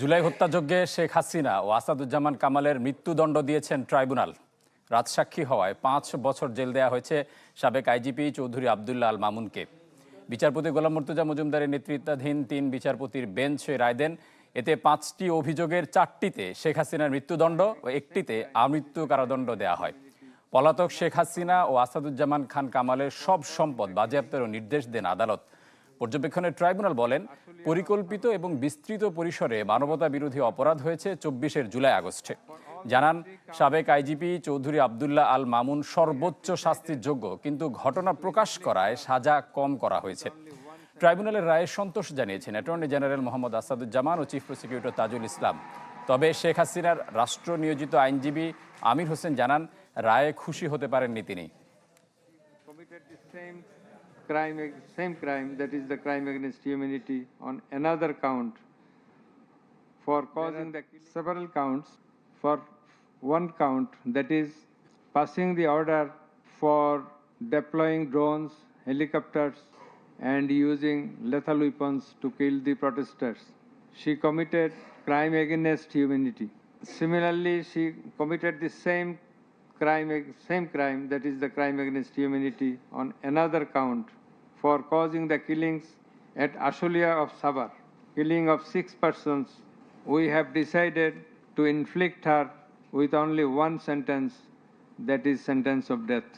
জুলাই হত্যাযজ্ঞে শেখ হাসিনা ও আসাদুজ্জামান কামালের মৃত্যুদণ্ড দিয়েছেন ট্রাইব্যুনাল। রাজসাক্ষী হওয়ায় পাঁচ বছর জেল দেওয়া হয়েছে সাবেক আইজিপি চৌধুরী আবদুল্লাহ আল মামুনকে। বিচারপতি গোলাম মর্তুজা মজুমদারের নেতৃত্বাধীন তিন বিচারপতির বেঞ্চ রায় দেন। এতে পাঁচটি অভিযোগের চারটিতে শেখ হাসিনার মৃত্যুদণ্ড ও একটিতে আমৃত্যু কারাদণ্ড দেওয়া হয়। পলাতক শেখ হাসিনা ও আসাদুজ্জামান খান কামালের সব সম্পদ বাজেয়াপ্তেরও নির্দেশ দেন আদালত। পর্যবেক্ষণের ট্রাইব্যুনাল বলেন, পরিকল্পিত এবং বিস্তৃত পরিসরে মানবতা বিরোধী অপরাধ হয়েছে চব্বিশের জুলাই আগস্টে। জানান, সাবেক আইজিপি চৌধুরী আবদুল্লাহ আল মামুন সর্বোচ্চ শাস্তির যোগ্য কিন্তু ঘটনা প্রকাশ করায় সাজা কম করা হয়েছে। ট্রাইব্যুনালের রায়ে সন্তোষ জানিয়েছেন অ্যাটর্নি জেনারেল মোহাম্মদ আসাদুজ্জামান ও চিফ প্রসিকিউটর তাজুল ইসলাম। তবে শেখ হাসিনার রাষ্ট্র নিয়োজিত আইনজীবী আমির হোসেন জানান, রায়ে খুশি হতে পারেননি তিনি। Crime, same crime, that is the crime against humanity, on another count for causing the several counts for one count, that is passing the order for deploying drones, helicopters, and using lethal weapons to kill the protesters. She committed crime against humanity. Similarly, she committed the same crime, same crime, that is the crime against humanity, on another count for causing the killings at Ashulia of Sabar, killing of six persons. We have decided to inflict her with only one sentence, that is sentence of death.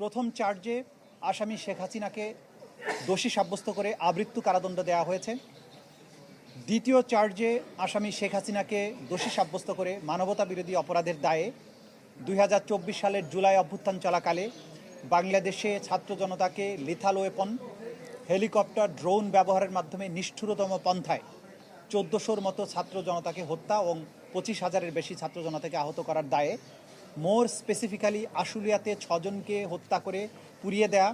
প্রথম চার্জে আসামি শেখ হাসিনাকে দোষী সাব্যস্ত করে আবৃত্তু কারাদণ্ড দেওয়া হয়েছে। দ্বিতীয় চার্জে আসামি শেখ হাসিনাকে দোষী সাব্যস্ত করে মানবতা বিরোধী অপরাধের দায়ে দুই হাজার চব্বিশ সালের জুলাই অভ্যুত্থান চলাকালে বাংলাদেশে ছাত্র জনতাকে লিথাল ওয়েপন হেলিকপ্টার ড্রোন ব্যবহারের মাধ্যমে নিষ্ঠুরতম পন্থায় চোদ্দোশোর মতো ছাত্র জনতাকে হত্যা এবং পঁচিশ হাজারের বেশি ছাত্র জনতাকে আহত করার দায়ে মোর স্পেসিফিক্যালি আশুলিয়াতে ছজনকে হত্যা করে পুড়িয়ে দেয়া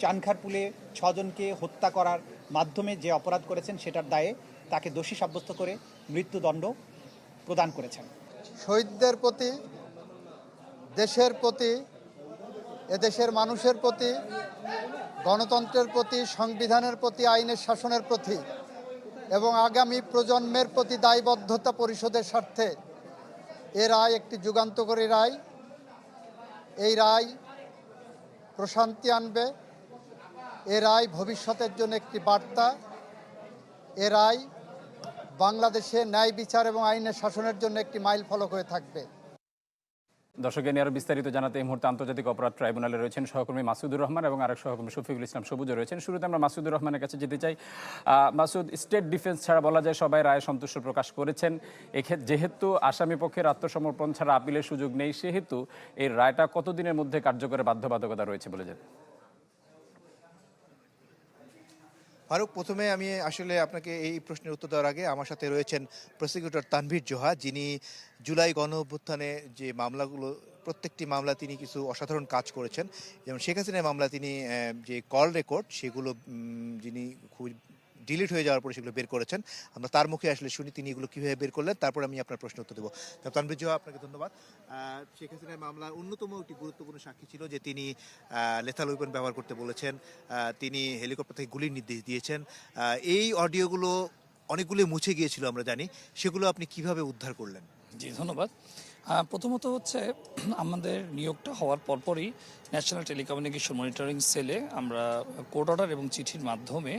চানখারপুলে ছজনকে হত্যা করার মাধ্যমে যে অপরাধ করেছেন সেটার দায়ে তাকে দোষী সাব্যস্ত করে মৃত্যুদণ্ড প্রদান করেছেন। শহীদদের প্রতি, দেশের প্রতি, এদেশের মানুষের প্রতি, গণতন্ত্রের প্রতি, সংবিধানের প্রতি, আইনের শাসনের প্রতি এবং আগামী প্রজন্মের প্রতি দায়বদ্ধতা পরিষদের স্বার্থে এ রায় একটি যুগান্তকারী রায়। এই রায় প্রশান্তি আনবে এ রায় ভবিষ্যতের জন্য একটি বার্তা। এ রায় বাংলাদেশে ন্যায় বিচার এবং আইনের শাসনের জন্য একটি মাইল ফলক হয়ে থাকবে। দর্শকের নিয়ে আরও বিস্তারিত জানাতে এই মুহূর্তে আন্তর্জাতিক অপরাধ ট্রাইব্যুনালে রয়েছেন সহকর্মী মাসুদুর রহমান এবং আরেক সহকর্মী শফিকুল ইসলাম সবুজও রয়েছেন। শুরুতে আমরা মাসুদুর রহমানের কাছে যেতে চাই। মাসুদ, স্টেট ডিফেন্স ছাড়া বলা যায় সবাই রায়ে সন্তুষ্ট প্রকাশ করেছেন। এক্ষেত্রে যেহেতু আসামি পক্ষের আত্মসমর্পণ ছাড়া আপিলের সুযোগ নেই, সেহেতু এই রায়টা কতদিনের মধ্যে কার্যকরের বাধ্যবাধকতা রয়েছে বলে যায় ফারুক, প্রথমে আমি আসলে আপনাকে এই প্রশ্নের উত্তর দেওয়ার আগে আমার সাথে রয়েছেন প্রসিকিউটর তানভীর জোহা, যিনি জুলাই গণ অভ্যুত্থানে যে মামলাগুলো, প্রত্যেকটি মামলা তিনি কিছু অসাধারণ কাজ করেছেন। যেমন শেখ হাসিনার মামলা তিনি যে কল রেকর্ড, সেগুলো যিনি খুব ডিলিট হয়ে যাওয়ার পরে সেগুলো বের করেছেন। আমরা তার মুখে আসলে শুনি তিনি এগুলো কীভাবে বের করলেন, তারপর আমি আপনার প্রশ্ন উত্তর দেবো। তা তানভীর জোহা, আপনাকে ধন্যবাদ। শেখ হাসিনার মামলার অন্যতম একটি গুরুত্বপূর্ণ সাক্ষী ছিল যে তিনি লেথাল ওয়েপন ব্যবহার করতে বলেছেন। তিনি হেলিকপ্টার থেকে গুলির নির্দেশ দিয়েছেন। এই অডিওগুলো অনেকগুলো মুছে গিয়েছিল আমরা জানি। সেগুলো আপনি কীভাবে উদ্ধার করলেন? জি, ধন্যবাদ। প্রথমত হচ্ছে আমাদের নিয়োগটা হওয়ার পরপরই ন্যাশনাল টেলিকমিউনিকেশন মনিটরিং সেলে আমরা কোর্ট অর্ডার এবং চিঠির মাধ্যমে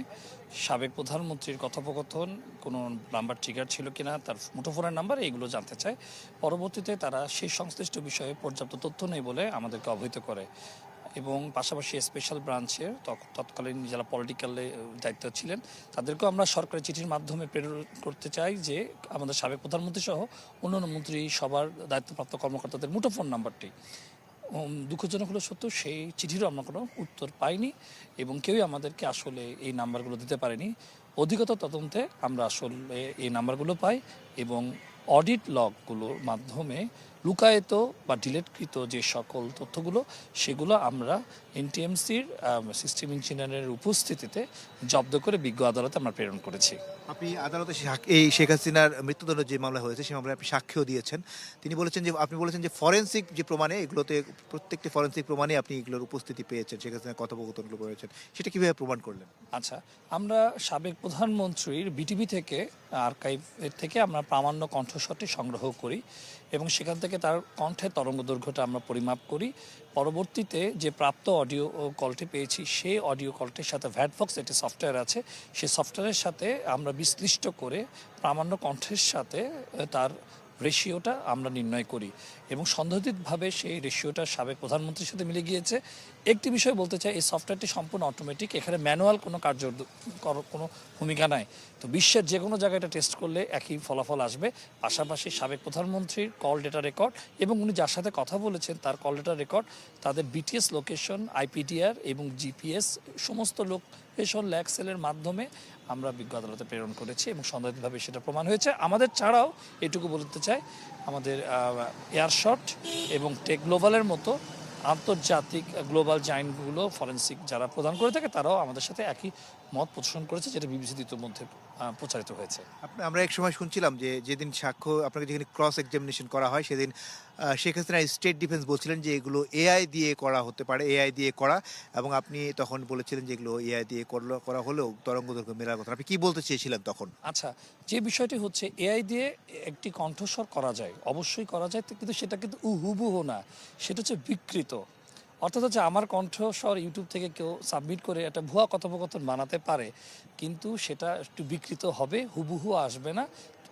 সাবেক প্রধানমন্ত্রীর কথোপকথন, কোনো নাম্বার ট্রিগার ছিল কি না তার মুঠোফোনের নাম্বার এইগুলো জানতে চায়। পরবর্তীতে তারা সেই সংশ্লিষ্ট বিষয়ে পর্যাপ্ত তথ্য নেই বলে আমাদেরকে অবহিত করে। এবং পাশাপাশি স্পেশাল ব্রাঞ্চের তৎকালীন যারা পলিটিক্যালে দায়িত্ব ছিলেন, তাদেরকেও আমরা সরকারি চিঠির মাধ্যমে প্রেরণ করতে চাই যে আমাদের সাবেক প্রধানমন্ত্রী সহ অন্যান্য মন্ত্রী সবার দায়িত্বপ্রাপ্ত কর্মকর্তাদের মুঠোফোন নাম্বারটি। দুঃখজনক হলো সত্য, সেই চিঠিরও আমরা কোনো উত্তর পাইনি এবং কেউই আমাদেরকে আসলে এই নাম্বারগুলো দিতে পারেনি। অধিকতর তদন্তে আমরা আসলে এই নাম্বারগুলো পাই এবং অডিট লগগুলোর মাধ্যমে লুকায়িত বা ডিলেটকৃত যে সকল তথ্যগুলো সেগুলো আমরা এনটিএমসির সিস্টেম ইঞ্জিনিয়ারের উপস্থিতিতে জব্দ করে বিজ্ঞ আদালতে আমরা প্রেরণ করেছি। আপনি আদালতে এই শেখ হাসিনার মৃত্যুদণ্ড যে মামলা হয়েছে সেই মামলায় আপনি সাক্ষ্য দিয়েছেন। তিনি বলেছেন যে আপনি বলেছেন যে ফরেন্সিক যে প্রমাণে এগুলোতে প্রত্যেকটি ফরেন্সিক প্রমাণে আপনি এগুলোর উপস্থিতি পেয়েছেন শেখ হাসিনার কথোপকথনগুলো পেয়েছেন। সেটা কীভাবে প্রমাণ করলেন? আচ্ছা আমরা সাবেক প্রধানমন্ত্রীর বিটিভি থেকে আর্কাইভের থেকে আমরা প্রামাণ্য কণ্ঠস্বরটি সংগ্রহ করি এবং সেখান থেকে তার কণ্ঠের তরঙ্গ দৈর্ঘ্যটা আমরা পরিমাপ করি। পরবর্তীতে যে প্রাপ্ত অডিও কলটি পেয়েছি, সেই অডিও কলটির সাথে ভ্যাটফক্স একটি সফটওয়্যার আছে। সেই সফটওয়্যারের সাথে আমরা বিশ্লিষ্ট করে প্রামাণ্য কণ্ঠের সাথে তার রেশিওটা আমরা নির্ণয় করি এবং সন্দেহিতভাবে সেই রেশিওটা সাবেক প্রধানমন্ত্রীর সাথে মিলে গিয়েছে। একটি বিষয় বলতে চাই, এই সফটওয়্যারটি সম্পূর্ণ অটোমেটিক এখানে ম্যানুয়াল কোনো কার্য কোনো ভূমিকা নাই। তো বিশ্বের যে কোনো জায়গায় এটা টেস্ট করলে একই ফলাফল আসবে। পাশাপাশি সাবেক প্রধানমন্ত্রীর কল ডেটা রেকর্ড এবং উনি যার সাথে কথা বলেছেন, তার কল ডেটা রেকর্ড তাদের বিটিএস লোকেশন আইপিডিআর এবং জিপিএস সমস্ত লোকেশন ল্যাক্সেলের মাধ্যমে আমরা বিজ্ঞ আদালতে প্রেরণ করেছি এবং সন্দেহিতভাবে সেটা প্রমাণ হয়েছে। আমাদের ছাড়াও এটুকু বলতে চাই, আমাদের এয়ারশট এবং টেক গ্লোবালের মতো আন্তর্জাতিক গ্লোবাল জাইন্টগুলো ফরেন্সিক যারা প্রদান করে থাকে, তারাও আমাদের সাথে একই মত প্রদর্শন করেছে, যেটা বিবিসিতে ইতিমধ্যে প্রচারিত হয়েছে। আমরা এক সময় শুনছিলাম যে যেদিন সাক্ষ্য, আপনাকে যেখানে ক্রস এক্সামিনেশন করা হয়, সেদিন শেখ হাসিনা স্টেট ডিফেন্স বলছিলেন যে এগুলো এআই দিয়ে করা হতে পারে, এআই দিয়ে করা। এবং আপনি তখন বলেছিলেন যে এগুলো এআই দিয়ে করল, করা হলেও তরঙ্গ দৈর্ঘ্য মেলার কথা। আপনি কি বলতে চেয়েছিলেন তখন? আচ্ছা যে বিষয়টি হচ্ছে এআই দিয়ে একটি কণ্ঠস্বর করা যায়, অবশ্যই করা যায়, কিন্তু সেটা কিন্তু হুবহু না। সেটা হচ্ছে বিকৃত। অর্থাৎ হচ্ছে আমার কণ্ঠস্বর ইউটিউব থেকে কেউ সাবমিট করে একটা ভুয়া কথোপকথন বানাতে পারে, কিন্তু সেটা একটু বিকৃত হবে, হুবহু আসবে না।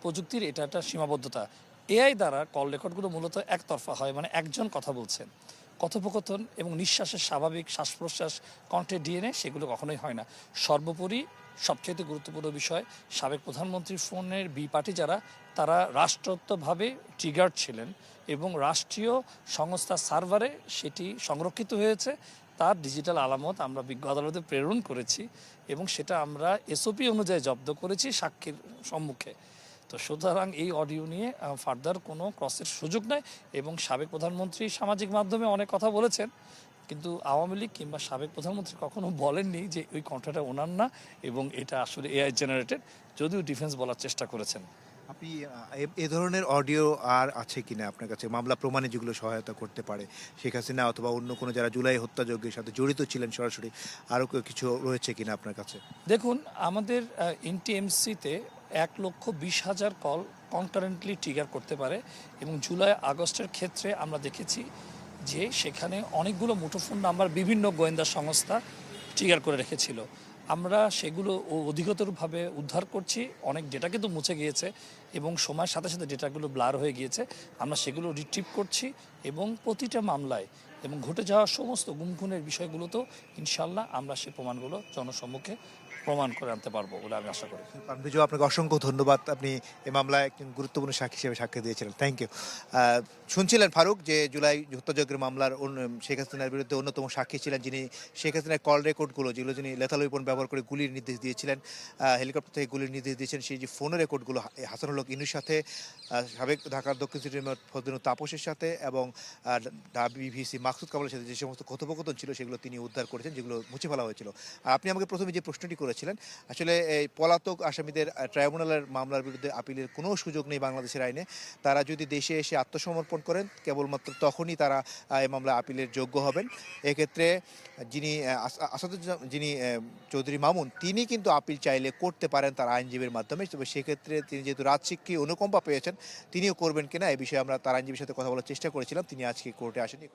প্রযুক্তির এটা একটা সীমাবদ্ধতা। এআই দ্বারা কল রেকর্ডগুলো মূলত একতরফা হয় মানে একজন কথা বলছেন কথোপকথন এবং নিঃশ্বাসের স্বাভাবিক শ্বাস প্রশ্বাস কণ্ঠের ডিএনএ সেগুলো কখনোই হয় না। সর্বোপরি সবচেয়ে গুরুত্বপূর্ণ বিষয়, সাবেক প্রধানমন্ত্রীর ফোনের বি পার্টি যারা, তারা রাষ্ট্রত্বভাবে ট্রিগার ছিলেন এবং রাষ্ট্রীয় সংস্থা সার্ভারে সেটি সংরক্ষিত হয়েছে। তার ডিজিটাল আলামত আমরা বিজ্ঞ আদালতে প্রেরণ করেছি এবং সেটা আমরা এসওপি অনুযায়ী জব্দ করেছি সাক্ষীর সম্মুখে। তো সুতরাং এই অডিও নিয়ে ফার্দার কোনো ক্রসের সুযোগ নাই এবং সাবেক প্রধানমন্ত্রী সামাজিক মাধ্যমে অনেক কথা বলেছেন কিন্তু আওয়ামী লীগ কিংবা সাবেক প্রধানমন্ত্রী কখনো বলেননি যে ওই কণ্ঠটা ওনার না এবং এটা আসলে এআই জেনারেটেড যদিও ডিফেন্স বলার চেষ্টা করেছেন। আপনি এ- ধরনের অডিও আর আছে কিনা আপনার কাছে? মামলা প্রমাণে যেগুলো সহায়তা করতে পারে শেখ হাসিনা অথবা অন্য কোনো যারা জুলাই হত্যাযজ্ঞের সাথে জড়িত ছিলেন সরাসরি আরও কিছু রয়েছে কিনা আপনার কাছে? দেখুন আমাদের এনটিএমসিতে এক লক্ষ বিশ হাজার কল কনকারেন্টলি ট্রিগার করতে পারে এবং জুলাই, আগস্টের ক্ষেত্রে আমরা দেখেছি যে সেখানে অনেকগুলো মুঠোফোন নাম্বার বিভিন্ন গোয়েন্দা সংস্থা ট্রিগার করে রেখেছিল। আমরা সেগুলো অধিকতরভাবে উদ্ধার করছি, অনেক ডেটা কিন্তু মুছে গিয়েছে এবং সময়ের সাথে সাথে ডেটাগুলো ব্লার হয়ে গিয়েছে। আমরা সেগুলো রিট্রিভ করছি এবং প্রতিটা মামলায় এবং ঘটে যাওয়া সমস্ত গুমখুনের বিষয়গুলোতেও ইনশাল্লাহ আমরা সে প্রমাণগুলো জনসম্মুখে প্রমাণ করে আনতে পারব বলে আমি আশা করি। পারভেজও আপনাকে অসংখ্য ধন্যবাদ। আপনি এই মামলায় একজন গুরুত্বপূর্ণ সাক্ষী হিসেবে সাক্ষী দিয়েছিলেন। থ্যাংক ইউ শুনছিলেন ফারুক যে জুলাই হত্যাযজ্ঞের মামলার শেখ হাসিনার বিরুদ্ধে অন্যতম সাক্ষী ছিলেন যিনি শেখ হাসিনার কল রেকর্ডগুলো যেগুলো যিনি লেথাল ওয়েপন ব্যবহার করে গুলির নির্দেশ দিয়েছিলেন হেলিকপ্টার থেকে গুলির নির্দেশ দিয়েছেন সেই যে ফোনের রেকর্ডগুলো হাসানুল হক ইনুর সাথে সাবেক ঢাকার দক্ষিণ সিটি মেয়র ফজলুল তাপসের সাথে এবং বিভিসি মাকসুদ কামালের সাথে যে সমস্ত কথোপকথন ছিল সেগুলো তিনি উদ্ধার করেছেন যেগুলো মুছে ফেলা হয়েছিল। আর আপনি আমাকে প্রথমে যে প্রশ্নটি করেছিলেন আসলে এই পলাতক আসামিদের ট্রাইব্যুনালের মামলার বিরুদ্ধে আপিলের কোনো সুযোগ নেই বাংলাদেশের আইনে। তারা যদি দেশে এসে আত্মসমর্পণ করেন কেবলমাত্র তখনই তারা এই মামলা আপিলের যোগ্য হবেন। এক্ষেত্রে যিনি আহ, আস- আসাদুজ্জামান যিনি চৌধুরী মামুন তিনি কিন্তু আপিল চাইলে করতে পারেন তার আইনজীবীর মাধ্যমে। তবে সেক্ষেত্রে তিনি যেহেতু রাজশিক্ষী অনুকম্পা পেয়েছেন তিনিও করবেন কিনা এই বিষয়ে আমরা তার আইনজীবীর সাথে কথা বলার চেষ্টা করেছিলাম তিনি আজকে কোর্টে আসেনি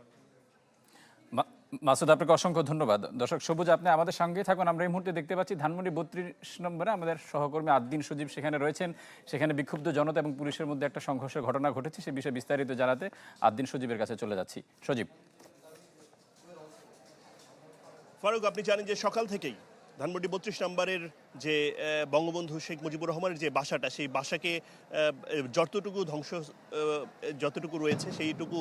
মা- মাসুদ আপনাকে অসংখ্য ধন্যবাদ। দর্শক সবুজ আপনি আমাদের সঙ্গে থাকুন। আমরা এই মুহূর্তে দেখতে পাচ্ছি ধানমন্ডি বত্রিশ নম্বরে আমাদের সহকর্মী আদ্দিন সজীব সেখানে রয়েছেন। সেখানে বিক্ষুব্ধ জনতা এবং পুলিশের মধ্যে একটা সংঘর্ষের ঘটনা ঘটেছে সে বিষয়ে বিস্তারিত জানাতে আদ্দিন সজীবের কাছে চলে যাচ্ছি। সজীব। ফারুক আপনি জানেন যে সকাল থেকেই ধানমন্ডি বত্রিশ নম্বরের যে বঙ্গবন্ধু শেখ মুজিবুর রহমানের যে বাসাটা, সেই বাসাকে যতটুকু ধ্বংস যতটুকু রয়েছে, সেইটুকু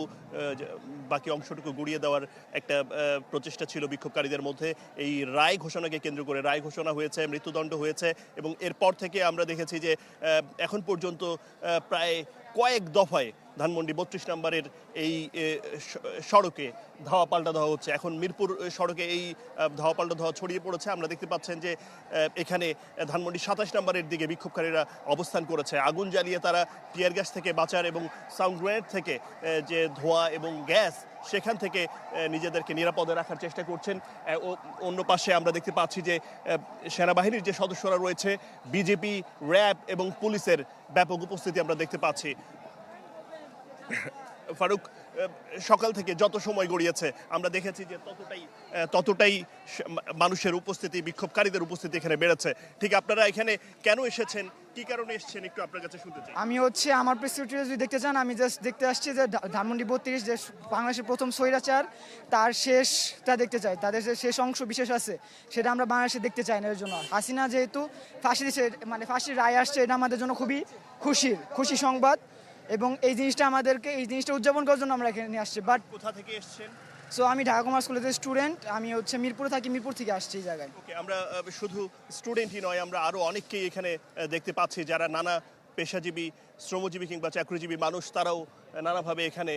বাকি অংশটুকু গুড়িয়ে দেওয়ার একটা প্রচেষ্টা ছিল বিক্ষোভকারীদের মধ্যে। এই রায় ঘোষণাকে কেন্দ্র করে রায় ঘোষণা হয়েছে, মৃত্যুদণ্ড হয়েছে এবং এরপর থেকে আমরা দেখেছি যে এখন পর্যন্ত প্রায় কয়েক দফায় ধানমন্ডি বত্রিশ নম্বরের এই সড়কে ধাওয়া পাল্টা ধাওয়া হচ্ছে। এখন মিরপুর সড়কে এই ধাওয়া পাল্টা ধাওয়া ছড়িয়ে পড়েছে। আমরা দেখতে পাচ্ছেন যে এখানে ধানমন্ডি সাতাশ নম্বরের দিকে বিক্ষোভকারীরা অবস্থান করেছে। আগুন জ্বালিয়ে তারা টিয়ার গ্যাস থেকে বাঁচার এবং সাউন্ড গ্রেনেড থেকে যে ধোঁয়া এবং গ্যাস, সেখান থেকে নিজেদেরকে নিরাপদে রাখার চেষ্টা করছেন। অন্য পাশে আমরা দেখতে পাচ্ছি যে সেনাবাহিনীর যে সদস্যরা রয়েছে, বিজেপি, র্যাব এবং পুলিশের ব্যাপক উপস্থিতি আমরা দেখতে পাচ্ছি। ফারুক সকাল থেকে যত সময় গড়িয়েছে, আমরা দেখেছি যে ততটাই ততটাই মানুষের উপস্থিতি, বিক্ষোভকারীদের উপস্থিতি এখানে বেড়েছে। ঠিক আপনারা এখানে কেন এসেছেন? কি কারণে এসেছেন? একটু আপনার কাছে শুনতে চাই। আমি হচ্ছে, আমার প্রেসক্রিপ্টে যদি দেখতে চান, আমি জাস্ট দেখতে আসছি যে ধানমন্ডি বত্রিশ, যে বাংলাদেশের প্রথম স্বৈরাচার, তার শেষটা দেখতে চাই। তাদের যে শেষ অংশ বিশেষ আছে, সেটা আমরা বাংলাদেশে দেখতে চাই না এর জন্য। হাসিনা যেহেতু ফাঁসি দিচ্ছে মানে ফাঁসির রায় আসছে, এটা আমাদের জন্য খুবই খুশির, খুশি সংবাদ। এবং এই জিনিসটা আমাদেরকে এই জিনিসটা উদযাপন করার জন্য আমরা এখানে আসছি বাট কোথা থেকে এসেছেন? সো আমি ঢাকা কমার্স কলেজের স্টুডেন্ট আমি হচ্ছে মিরপুরে থাকি মিরপুর থেকে আসছি এই জায়গায়। ওকে আমরা শুধু স্টুডেন্টই নয় আমরা আরও অনেককেই এখানে দেখতে পাচ্ছি যারা নানা পেশাজীবী শ্রমজীবী কিংবা চাকরিজীবী মানুষ, তারাও নানাভাবে এখানে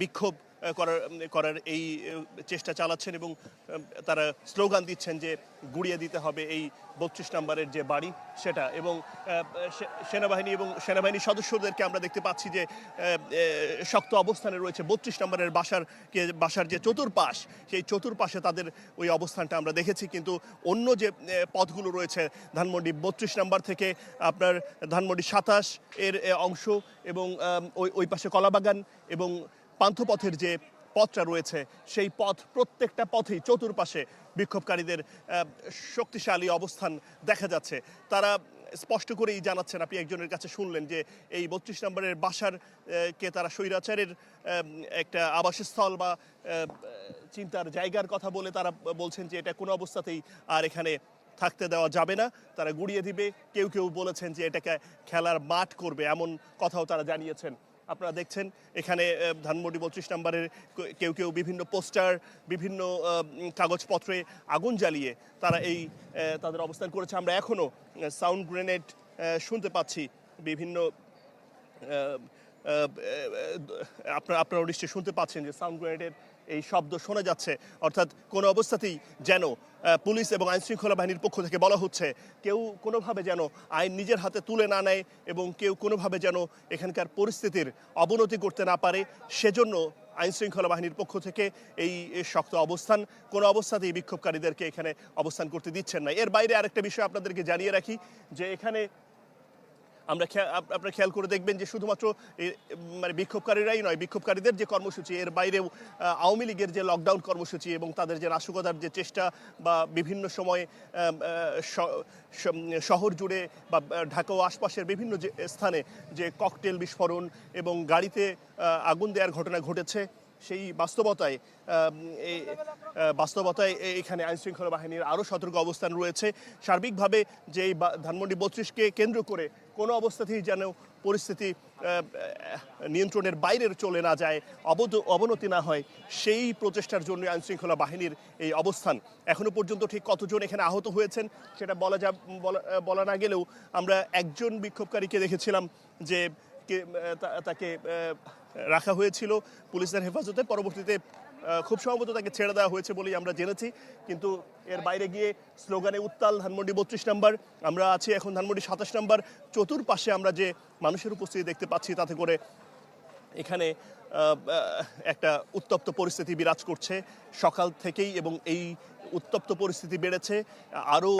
বিক্ষোভ করার করার এই চেষ্টা চালাচ্ছেন এবং তারা স্লোগান দিচ্ছেন যে গুড়িয়ে দিতে হবে এই বত্রিশ নম্বরের যে বাড়ি সেটা এবং সেনাবাহিনী এবং সেনাবাহিনীর সদস্যদেরকে আমরা দেখতে পাচ্ছি যে শক্ত অবস্থানে রয়েছে। বত্রিশ নম্বরের বাসার কে, বাসার যে চতুর্পাশ, সেই চতুর্পাশে তাদের ওই অবস্থানটা আমরা দেখেছি। কিন্তু অন্য যে পথগুলো রয়েছে, ধানমন্ডি বত্রিশ নম্বর থেকে আপনার ধানমন্ডি সাতাশ এর অংশ এবং ওই ওই পাশে কলাবাগান এবং পান্থপথের যে পথটা রয়েছে, সেই পথ প্রত্যেকটা পথেই চতুর্পাশে বিক্ষোভকারীদের শক্তিশালী অবস্থান দেখা যাচ্ছে। তারা স্পষ্ট করেই জানাচ্ছেন, আপনি একজনের কাছে শুনলেন যে এই বত্রিশ নম্বরের বাসার কে তারা স্বৈরাচারের একটা আবাসস্থল বা চিন্তার জায়গার কথা বলে তারা বলছেন যে এটা কোনো অবস্থাতেই আর এখানে থাকতে দেওয়া যাবে না। তারা গুড়িয়ে দিবে। কেউ কেউ বলেছেন যে এটাকে খেলার মাঠ করবে এমন কথাও তারা জানিয়েছেন। আপনারা দেখছেন, এখানে ধানমন্ডি বত্রিশ নম্বরের কেউ কেউ বিভিন্ন পোস্টার, বিভিন্ন কাগজপত্রে আগুন জ্বালিয়ে তারা এই তাদের অবস্থান করেছে। আমরা এখনও সাউন্ড গ্রেনেড শুনতে পাচ্ছি বিভিন্ন আপনারা আপনারা নিশ্চয়ই শুনতে পাচ্ছেন যে সাউন্ড গ্রেনেডের এই শব্দ শোনা যাচ্ছে। অর্থাৎ কোনো অবস্থাতেই যেন পুলিশ এবং আইন শৃঙ্খলা বাহিনীর পক্ষ থেকে বলা হচ্ছে, কেউ কোনোভাবে যেন আইন নিজের হাতে তুলে না নেয় এবং কেউ কোনোভাবে যেন এখানকার পরিস্থিতির অবনতি করতে না পারে। সেজন্য আইন শৃঙ্খলা বাহিনীর পক্ষ থেকে এই শক্ত অবস্থান, কোনো অবস্থাতেই বিক্ষোভকারীদেরকে এখানে অবস্থান করতে দিচ্ছেন না। এর বাইরে আরেকটা বিষয় আপনাদেরকে জানিয়ে রাখি যে এখানে আমরা আপনারা খেয়াল করে দেখবেন যে শুধুমাত্র মানে বিক্ষোভকারীরাই নয় বিক্ষোভকারীদের যে কর্মসূচি এর বাইরেও আওয়ামী লীগের যে লকডাউন কর্মসূচি এবং তাদের যে নাশকতার যে চেষ্টা বা বিভিন্ন সময় শহর জুড়ে বা ঢাকা ও আশপাশের বিভিন্ন যে স্থানে যে ককটেল বিস্ফোরণ এবং গাড়িতে আগুন দেওয়ার ঘটনা ঘটেছে সেই বাস্তবতায় এই, বাস্তবতায় এখানে আইন শৃঙ্খলা বাহিনীর আরও সতর্ক অবস্থান রয়েছে। সার্বিকভাবে যে ধানমন্ডি বত্রিশকে কেন্দ্র করে কোনো অবস্থাতেই যেন পরিস্থিতি নিয়ন্ত্রণের বাইরে চলে না যায় অবধ অবনতি না হয়, সেই প্রচেষ্টার জন্য আইন শৃঙ্খলা বাহিনীর এই অবস্থান। এখনও পর্যন্ত ঠিক কতজন এখানে আহত হয়েছেন সেটা বলা যা, বলা- না গেলেও আমরা একজন বিক্ষোভকারীকে দেখেছিলাম যে তাকে রাখা হয়েছিল। পুলিশের হেফাজতে পরবর্তীতে খুব সম্ভবত তাকে ছেড়ে দেওয়া হয়েছে বলেই আমরা জেনেছি। কিন্তু এর বাইরে গিয়ে স্লোগানে উত্তাল ধানমন্ডি বত্রিশ নম্বর, আমরা আছি এখন ধানমন্ডি সাতাশ নম্বর, চতুর্পাশে আমরা যে মানুষের উপস্থিতি দেখতে পাচ্ছি তাতে করে এখানে একটা উত্তপ্ত পরিস্থিতি বিরাজ করছে সকাল থেকেই এবং এই উত্তপ্ত পরিস্থিতি বেড়েছে। আরও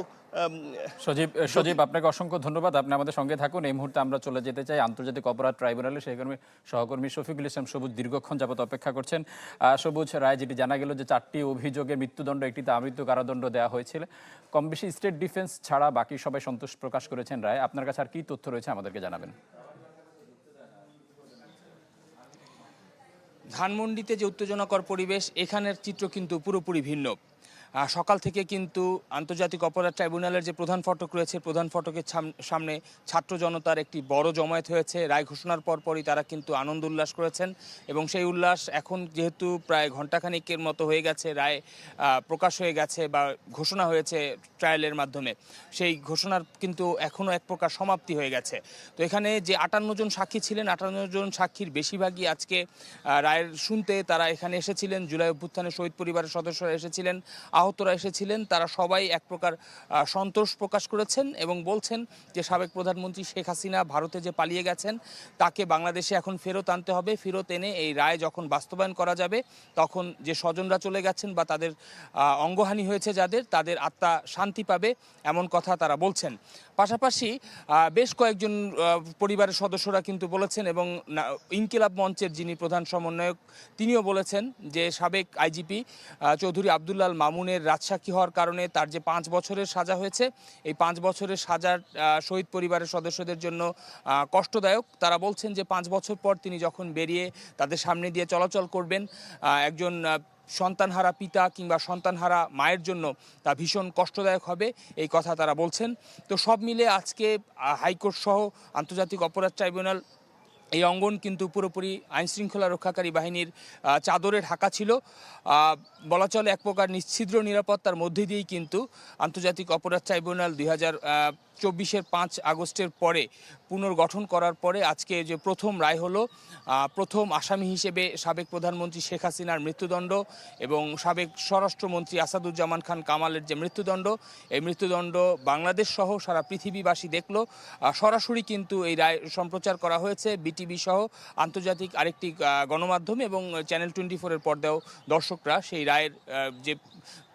সজীব সজীব আপনাকে অসংখ্য ধন্যবাদ। আপনি আমাদের সঙ্গে থাকুন। এই মুহূর্তে আমরা চলে যেতে চাই আন্তর্জাতিক অপরাধ ট্রাইব্যুনালে। সেখানে সহকর্মী শফিকুল ইসলাম সবুজ দীর্ঘক্ষণ যাবত অপেক্ষা করছেন। সবুজ রায় যেটি জানা গেল যে চারটি অভিযোগে মৃত্যুদণ্ড একটিতে আমৃত্যু কারাদণ্ড দেওয়া হয়েছিল। কম বেশি স্টেট ডিফেন্স ছাড়া বাকি সবাই সন্তোষ প্রকাশ করেছেন রায়। আপনার কাছে আর কি তথ্য রয়েছে আমাদেরকে জানাবেন? ধানমন্ডিতে যে উত্তেজনাকর পরিবেশ এখানের চিত্র কিন্তু পুরোপুরি ভিন্ন। সকাল থেকে কিন্তু আন্তর্জাতিক অপরাধ ট্রাইব্যুনালের যে প্রধান ফটক রয়েছে, প্রধান ফটকের সামনে ছাত্র জনতার একটি বড় জমায়েত হয়েছে। রায় ঘোষণার পরপরই তারা কিন্তু আনন্দ উল্লাস করেছেন এবং সেই উল্লাস এখন যেহেতু প্রায় ঘণ্টাখানিকের মতো হয়ে গেছে, রায় প্রকাশ হয়ে গেছে বা ঘোষণা হয়েছে ট্রায়ালের মাধ্যমে। সেই ঘোষণার কিন্তু এখনও এক প্রকার সমাপ্তি হয়ে গেছে। তো এখানে যে আটান্ন জন সাক্ষী ছিলেন, আটান্ন জন সাক্ষীর বেশিরভাগই আজকে রায়ের শুনতে তারা এখানে এসেছিলেন। জুলাই অভ্যুত্থানে শহীদ পরিবারের সদস্যরা এসেছিলেন। আহতরা এসেছিলেন, তারা সবাই এক প্রকার সন্তোষ প্রকাশ করেছেন এবং বলছেন যে সাবেক প্রধানমন্ত্রী শেখ হাসিনা ভারতে যে পালিয়ে গেছেন, তাকে বাংলাদেশে এখন ফেরত আনতে হবে। ফেরত এনে এই রায় যখন বাস্তবায়ন করা যাবে, তখন যে স্বজনরা চলে গেছেন বা তাদের অঙ্গহানি হয়েছে যাদের, তাদের আত্মা শান্তি পাবে, এমন কথা তারা বলছেন। পাশাপাশি বেশ কয়েকজন পরিবারের সদস্যরা কিন্তু বলেছেন এবং ইনকিলাব মঞ্চের যিনি প্রধান সমন্বয়ক, তিনিও বলেছেন যে সাবেক আইজিপি চৌধুরী আবদুল্লাল মামুনের রাজসাক্ষী হওয়ার কারণে তার যে পাঁচ বছরের সাজা হয়েছে, এই পাঁচ বছরের সাজার শহীদ পরিবারের সদস্যদের জন্য কষ্টদায়ক। তারা বলছেন যে পাঁচ বছর পর তিনি যখন বেরিয়ে তাদের সামনে দিয়ে চলাচল করবেন একজন সন্তানহারা পিতা কিংবা সন্তানহারা মায়ের জন্য তা ভীষণ কষ্টদায়ক হবে, এই কথা তারা বলছেন। তো সব মিলে আজকে হাইকোর্ট সহ আন্তর্জাতিক অপরাধ ট্রাইব্যুনাল এই অঙ্গন কিন্তু পুরোপুরি আইনশৃঙ্খলা রক্ষাকারী বাহিনীর চাদরে ঢাকা ছিল। বলা চলে এক প্রকার নিশ্ছিদ্র নিরাপত্তার মধ্যে দিয়েই কিন্তু আন্তর্জাতিক অপরাধ ট্রাইব্যুনাল দুই হাজার চব্বিশের পাঁচ আগস্টের পরে পুনর্গঠন করার পরে আজকে যে প্রথম রায় হলো প্রথম আসামি হিসেবে সাবেক প্রধানমন্ত্রী শেখ হাসিনার মৃত্যুদণ্ড এবং সাবেক স্বরাষ্ট্রমন্ত্রী আসাদুজ্জামান খান কামালের যে মৃত্যুদণ্ড, এই মৃত্যুদণ্ড বাংলাদেশ সহ সারা পৃথিবীবাসী দেখল। সরাসরি কিন্তু এই রায় সম্প্রচার করা হয়েছে, বিটিভি সহ আন্তর্জাতিক আরেকটি গণমাধ্যম এবং চ্যানেল টোয়েন্টি ফোরের পর্দাও দর্শকরা সেই রায়ের যে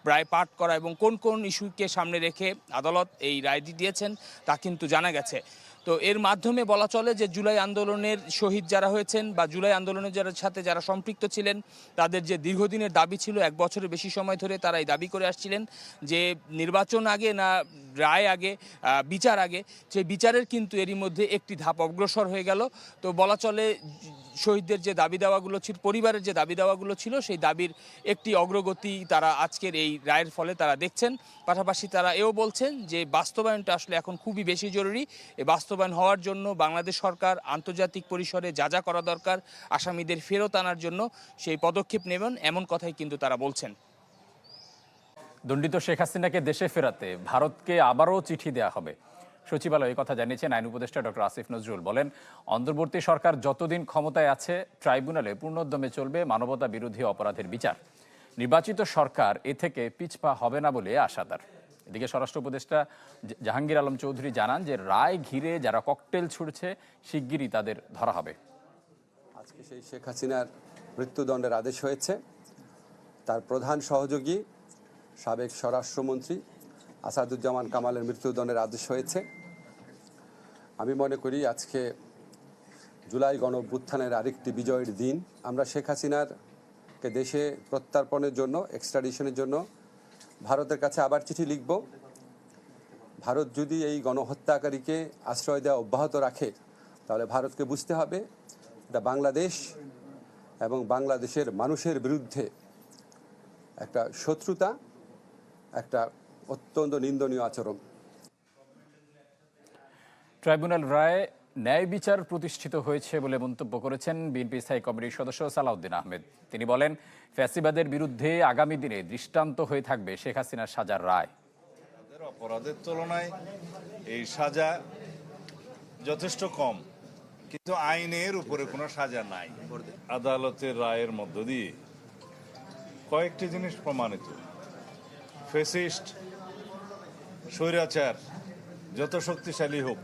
রায় পাঠ করা এবং কোন কোন ইস্যুকে সামনে রেখে আদালত এই রায়টি দিয়েছেন তা কিন্তু জানা গেছে। তো এর মাধ্যমে বলা চলে যে জুলাই আন্দোলনের শহীদ যারা হয়েছেন বা জুলাই আন্দোলনের যারা সাথে যারা সম্পৃক্ত ছিলেন, তাদের যে দীর্ঘদিনের দাবি ছিল, এক বছরের বেশি সময় ধরে তারা এই দাবি করে আসছিলেন যে নির্বাচন আগে না রায় আগে বিচার আগে, সেই বিচারের কিন্তু এরই মধ্যে একটি ধাপ অগ্রসর হয়ে গেল। তো বলা চলে শহীদদের যে দাবি দাওয়াগুলো ছিল, পরিবারের যে দাবি দাওয়াগুলো ছিল, সেই দাবির একটি অগ্রগতি তারা আজকের এই রায়ের ফলে তারা দেখছেন। পাশাপাশি তারা এও বলছেন যে বাস্তবায়নটা আসলে এখন খুবই বেশি জরুরি। এই বাস্তবায়ন হওয়ার জন্য বাংলাদেশ সরকার আন্তর্জাতিক পরিসরে যা যা করা দরকার আসামিদের ফেরত আনার জন্য সেই পদক্ষেপ নেবেন, এমন কথাই কিন্তু তারা বলছেন। দণ্ডিত শেখ হাসিনাকে দেশে ফেরাতে ভারতকে আবারও চিঠি দেওয়া হবে। সচিবালয় এই কথা জানিয়েছেন আইন উপদেষ্টা ডক্টর আসিফ নজরুল। বলেন, অন্তর্বর্তী সরকার যতদিন ক্ষমতায় আছে, ট্রাইব্যুনালে পূর্ণোদ্যমে চলবে মানবতা বিরোধী অপরাধের বিচার। নির্বাচিত সরকার এ থেকে পিছপা হবে না বলে আশাদার এদিকে স্বরাষ্ট্র উপদেষ্টা জাহাঙ্গীর আলম চৌধুরী জানান যে রায় ঘিরে যারা ককটেল ছুড়ছে, শিগগিরই তাদের ধরা হবে। আজকে সেই শেখ হাসিনার মৃত্যুদণ্ডের আদেশ হয়েছে। তার প্রধান সহযোগী, সাবেক স্বরাষ্ট্রমন্ত্রী আসাদুজ্জামান কামালের মৃত্যুদণ্ডের আদেশ হয়েছে। আমি মনে করি আজকে জুলাই গণ অভ্যুত্থানের আরেকটি বিজয়ের দিন। আমরা শেখ হাসিনার কে দেশে প্রত্যার্পণের জন্য এক্সট্রাডিশনের জন্য ভারতের কাছে আবার চিঠি লিখব। ভারত যদি এই গণহত্যাকারীকে আশ্রয় দেওয়া অব্যাহত রাখে, তাহলে ভারতকে বুঝতে হবে এটা বাংলাদেশ এবং বাংলাদেশের মানুষের বিরুদ্ধে একটা শত্রুতা, একটা অত্যন্ত নিন্দনীয় আচরণ। ট্রাইব্যুনাল রায় ন্যায় বিচার প্রতিষ্ঠিত হয়েছে বলে মন্তব্য করেছেন বিএনপি স্থায়ী কমিটির সদস্য সালাউদ্দিন আহমেদ। তিনি বলেন, ফ্যাসিবাদের বিরুদ্ধে আগামী দিনে দৃষ্টান্ত হয়ে থাকবে শেখ হাসিনার সাজার রায়। অপরাধের তুলনায় এই সাজা যথেষ্ট কম, কিন্তু আইনের উপরে কোনো সাজা নাই। আদালতের রায়ের মধ্য দিয়ে কয়েকটি জিনিস প্রমাণিত। ফেসিস্ট স্বৈরাচার, যত শক্তিশালী হোক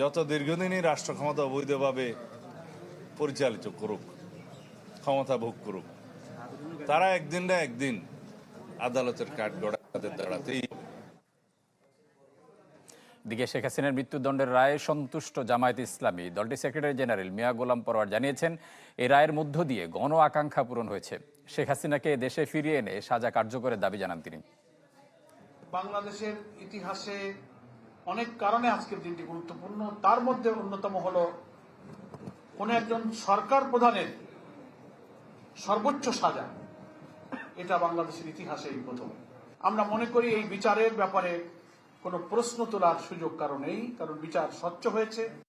যত দীর্ঘদিনই রাষ্ট্র ক্ষমতা অবৈধভাবে পরিচালিত করুক ক্ষমতা ভোগ করুক তারা একদিন না একদিন আদালতের কাঠ গড়াতে দাঁড়াতেই দিকে শেখ হাসিনার মৃত্যুদণ্ডের রায়ে সন্তুষ্ট জামায়াত ইসলামী। দলটির সেক্রেটারি জেনারেল মিয়া গোলাম পরোয়ার জানিয়েছেন এই রায়ের মধ্য দিয়ে গণ আকাঙ্ক্ষা পূরণ হয়েছে। শেখ হাসিনাকে দেশে ফিরিয়ে এনে সাজা কার্যকরের দাবি জানান তিনি। বাংলাদেশের ইতিহাসে অনেক কারণে আজকের দিনটি গুরুত্বপূর্ণ। তার মধ্যে অন্যতম হল, কোন একজন সরকার প্রধানের সর্বোচ্চ সাজা। এটা বাংলাদেশের ইতিহাসে এই প্রথম। আমরা মনে করি এই বিচারের ব্যাপারে কোনো প্রশ্ন তোলার সুযোগ কারণেই কারণ বিচার স্বচ্ছ হয়েছে।